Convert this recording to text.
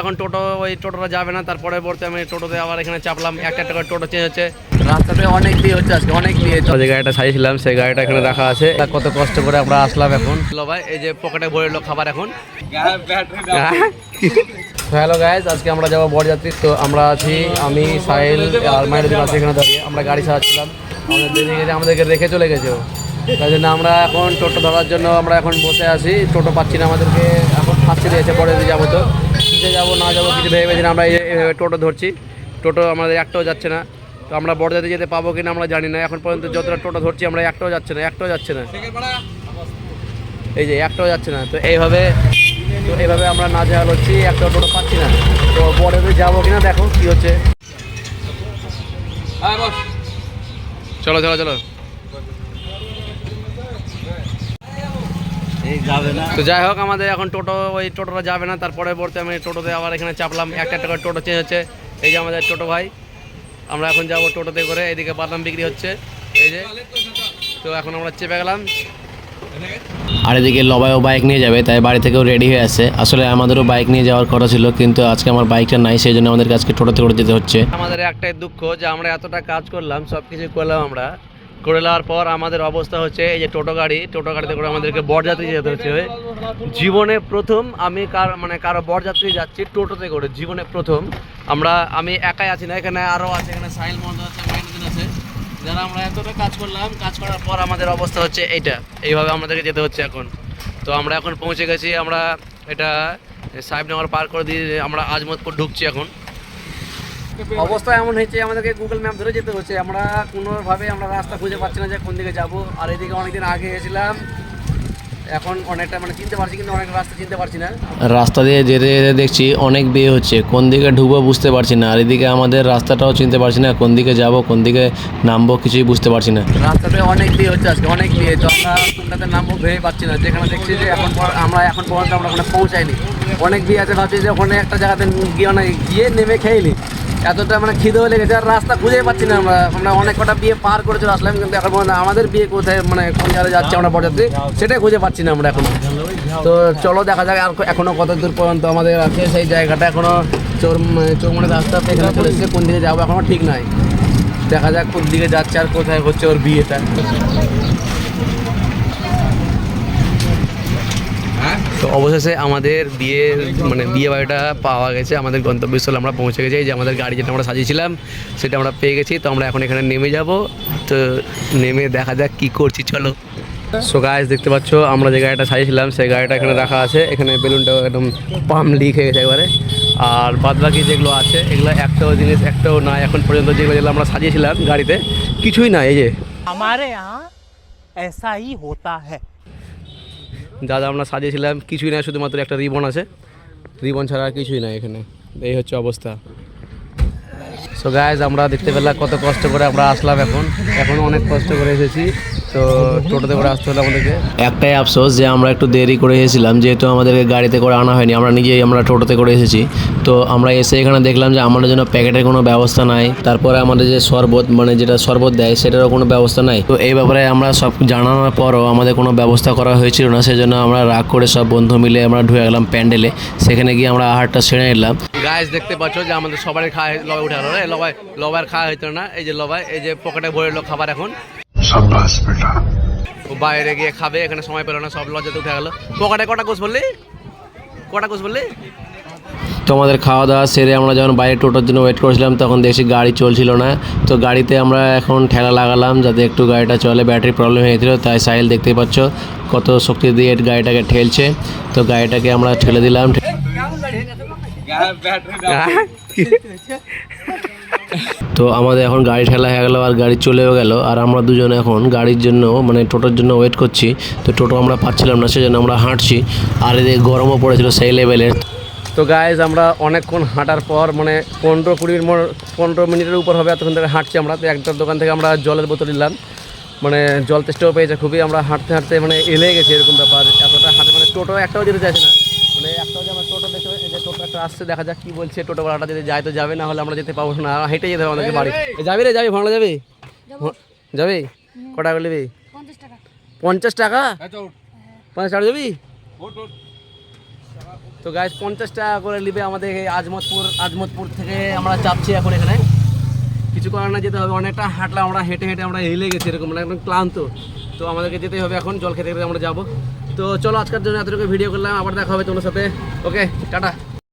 এখন টোটো ওই টোটোটা যাবে না তারপরে পড়তে আমি টোটোতে আবার এখানে চাপলাম। একটা একটা করে টোটো চেঞ্জ হচ্ছে। রাস্তাতে অনেক বিয়ে হচ্ছে আজকে অনেক বিয়ে যে গাড়িটা সাজিয়েছিলাম সেই গাড়িটা এখানে রাখা আছে। কত কষ্ট করে আমরা আসলাম এখন। লো ভাই এই যে পকেটে ভরে এলো খাবার এখন। হ্যালো গাইজ আজকে আমরা যাব বরযাত্রী। তো আমরা আছি আমি সাহিল আর মাইরুদ্দিন আছে এখানে দাঁড়িয়ে। আমরা গাড়ি সাজাচ্ছিলাম আমাদের দেরি গেছে আমাদেরকে রেখে চলে গেছে। তাই জন্য আমরা এখন টোটো ধরার জন্য আমরা এখন বসে আছি। টোটো পাচ্ছি না আমাদেরকে। এখন ফাঁসি দিয়েছে বড়দি যাব তো। কিসে যাব না যাব কিছু ভেবে ভেবে আমরা এই- এইভাবে টোটো ধরছি। টোটো আমাদের একটাও যাচ্ছে না। তো আমরা বড়দাতে যেতে পাবো কিনা আমরা জানি না। এখন পর্যন্ত যতটা টোটো ধরছি আমরা একটাও যাচ্ছে না একটাও যাচ্ছে না। এই যে একটাও যাচ্ছে না। তো এইভাবে তো এইভাবে আমরা না যাওয়া হচ্ছি একটাও টোটো পাচ্ছি না। তো বড়দের যাব কিনা দেখো কি হচ্ছে। চলো চলো চলো। তো যাই হোক আমাদের এখন টোটো ওই টোটোটা যাবে না তারপরে পড়তে আমি টোটোতে আবার এখানে চাপলাম। একটা একটা করে টোটো চেঞ্জ হচ্ছে। এই যে আমাদের টোটো ভাই আমরা এখন যাব টোটোতে করে। এদিকে বাদাম বিক্রি হচ্ছে। এই যে তো এখন আমরা চেপে গেলাম। আর এদিকে লবায়ও বাইক নিয়ে যাবে তাই বাড়ি থেকেও রেডি হয়ে আছে। আসলে আমাদেরও বাইক নিয়ে যাওয়ার কথা ছিল কিন্তু আজকে আমার বাইকটা নাই সেই জন্য আমাদের আজকে টোটোতে করে যেতে হচ্ছে। আমাদের একটাই দুঃখ যে আমরা এতটা কাজ করলাম সব কিছু করলাম আমরা। করে নেওয়ার পর আমাদের অবস্থা হচ্ছে এই যে টোটো গাড়ি, টোটো গাড়িতে করে আমাদেরকে বরযাত্রী যেতে হচ্ছে। জীবনে প্রথম আমি কার মানে কারও বরযাত্রী যাচ্ছি টোটোতে করে, জীবনে প্রথম। আমরা আমি একাই আছি না, এখানে আরও আছে, এখানে সাহিল মহম্মদ আছে মাইনুদ্দিন আছে। যারা আমরা এতটা কাজ করলাম, কাজ করার পর আমাদের অবস্থা হচ্ছে এইটা। এইভাবে আমাদেরকে যেতে হচ্ছে এখন। তো আমরা এখন পৌঁছে গেছি, আমরা এটা সাহেবনগর পার করে দিয়ে আমরা আজমতপুর ঢুকছি এখন। অবস্থা এমন হয়েছে আমাদেরকে গুগল ম্যাপ ধরে যেতে হচ্ছে। আমরা কোনোভাবে আমরা রাস্তা খুঁজে পাচ্ছি না যে কোন দিকে যাব। আর এদিকে অনেকদিন আগে এসেছিলাম। এখন অনেকটা মানে চিনতে পারছি কিন্তু অনেক রাস্তা চিনতে পারছি না। রাস্তা দিয়ে যেতে যেতে দেখছি অনেক বিয়ে হচ্ছে। কোন দিকে ঢুকবো বুঝতে পারছি না। আর এদিকে আমাদের রাস্তাটাও চিনতে পারছি না। কোন দিকে যাব কোন দিকে নামবো কিছুই বুঝতে পারছি না। রাস্তাতে অনেক বিয়ে হচ্ছে আজকে অনেক বিয়ে। তো আমরা কোনটাতে নামবো ভেবে পাচ্ছি না। যেখানে দেখছি যে এখন আমরা এখন পর্যন্ত আমরা ওখানে পৌঁছাইনি। অনেক বিয়ে আছে ভাবছি যে ওখানে একটা জায়গাতে গিয়ে অনেক গিয়ে নেমে খেয়েলি এতটা মানে খিদে খিদেও লেগেছে আর রাস্তা খুঁজেই পাচ্ছি না আমরা। আমরা অনেক কটা বিয়ে পার করে চলে আসলাম, কিন্তু এখন পর্যন্ত আমাদের বিয়ে কোথায় মানে কোন জায়গায় যাচ্ছে আমরা বরযাত্রী সেটাই খুঁজে পাচ্ছি না আমরা এখন। তো চলো দেখা যাক আর এখনও কত দূর পর্যন্ত আমাদের আছে সেই জায়গাটা। এখনও চোর চৌমনে রাস্তা এখানে চলে এসেছে, কোন দিকে যাব এখনও ঠিক নাই। দেখা যাক কোন দিকে যাচ্ছে আর কোথায় হচ্ছে ওর বিয়েটা। তো অবশেষে আমাদের বিয়ের মানে বিয়ে বাড়িটা পাওয়া গেছে, আমাদের গন্তব্যস্থলে আমরা পৌঁছে গেছি যে আমাদের গাড়ি যেটা আমরা সাজিয়েছিলাম, সেটা আমরা পেয়ে গেছি, তো আমরা এখন এখানে নেমে যাব। তো নেমে দেখা যাক কি করছি, চলো। সো গাইজ দেখতে পাচ্ছ, আমরা যে গাড়িটা সাজিয়েছিলাম, সেই গাড়িটা এখানে রাখা আছে। এখানে বেলুনটা একদম পাম লিক হয়ে গেছে একবারে। আর বাদবাকি যেগুলো আছে, এগুলো একটাও জিনিস, একটাও না, এখন পর্যন্ত যেগুলো যেগুলো আমরা সাজিয়েছিলাম গাড়িতে, কিছুই না, এই যে। আমার এসা এসাই হতা হ্যাঁ যা যা আমরা সাজিয়েছিলাম, কিছুই নাই, শুধুমাত্র একটা রিবন আছে। রিবন ছাড়া আর কিছুই নাই এখানে। এই হচ্ছে অবস্থা। সো গাইজ আমরা দেখতে পেলাম কত কষ্ট করে আমরা আসলাম এখন। এখন অনেক কষ্ট করে এসেছি। তো টোটোতে করে আসতে হলো আমাদেরকে। একটাই আফসোস যে আমরা একটু দেরি করে এসেছিলাম যেহেতু আমাদেরকে গাড়িতে করে আনা হয়নি আমরা নিজেই আমরা টোটোতে করে এসেছি। তো আমরা এসে এখানে দেখলাম যে আমাদের জন্য প্যাকেটের কোনো ব্যবস্থা নাই তারপরে আমাদের যে শরবত মানে যেটা শরবত দেয় সেটারও কোনো ব্যবস্থা নাই। তো এই ব্যাপারে আমরা সব জানানোর পরও আমাদের কোনো ব্যবস্থা করা হয়েছিল না সেজন্য আমরা রাগ করে সব বন্ধু মিলে আমরা ঢুকে গেলাম প্যান্ডেলে। সেখানে গিয়ে আমরা আহারটা সেরে নিলাম। গাইজ দেখতে পাচ্ছ যে আমাদের সবারই খাওয়া লবাই উঠে গেলো লবাই লবাইয়ের খাওয়া হইতো না। এই যে লবাই এই যে পকেটে ভরে খাবার এখন। সাব্বাস বেটা। ও বাইরে গিয়ে খাবে এখানে সময় পেল না সব লজ্জাতে উঠে গেল। পকেটে কটা কোষ বললি? কটা কোষ বললি? তো আমাদের খাওয়া দাওয়া সেরে আমরা যখন বাইরে টোটোর জন্য ওয়েট করছিলাম তখন দেখি গাড়ি চলছিল না। তো গাড়িতে আমরা এখন ঠেলা লাগালাম যাতে একটু গাড়িটা চলে ব্যাটারি প্রবলেম হয়েছিল তাই সাইল দেখতেই পাচ্ছ কত শক্তি দিয়ে গাড়িটাকে ঠেলছে। তো গাড়িটাকে আমরা ঠেলে দিলাম। তো আমাদের এখন গাড়ি ঠেলা হয়ে গেলো আর গাড়ি চলেও গেল। আর আমরা দুজন এখন গাড়ির জন্য মানে টোটোর জন্য ওয়েট করছি। তো টোটো আমরা পাচ্ছিলাম না, সেজন্য আমরা হাঁটছি। আর এদের গরমও পড়েছিল সেই লেভেলের তো গাইজ আমরা অনেকক্ষণ হাঁটার পর মানে পনেরো কুড়ির পনেরো মিনিটের উপর হবে এতক্ষণ ধরে হাঁটছি আমরা। তো একটা দোকান থেকে আমরা জলের বোতল নিলাম। মানে জল তেষ্টাও পেয়েছে খুবই। আমরা হাঁটতে হাঁটতে মানে এলে গেছি এরকম ব্যাপার। এতটা হাঁটে মানে টোটো একটাও যেতে চাইছে না মানে একটাও যে আমার টোটো দেখতে এই যে টোটো একটা আসছে দেখা যাক কি বলছে টোটো ভাড়াটা যদি যায় তো যাবে না হলে আমরা যেতে পাবো না। হেঁটে যেতে হবে আমাদেরকে বাড়ি। যাবি রে যাবি ভাঙলা যাবি? যাবি। কটা করে নিবি? পঞ্চাশ টাকা। পঞ্চাশ টাকা? যাবি? তো তো গাইজ পঞ্চাশ টাকা করে নিবে আমাদের এই আজমতপুর আজমতপুর থেকে আমরা চাপছি এখন এখানে। কিছু করার না যেতে হবে। অনেকটা হাঁটলাম আমরা হেঁটে হেঁটে আমরা হেলে গেছি এরকম মানে একদম ক্লান্ত। তো আমাদেরকে যেতে হবে এখন জল খেতে খেতে আমরা যাব। তো চলো আজকের জন্য এতটুকু ভিডিও করলাম। আবার দেখা হবে তোমার সাথে। Okay tata.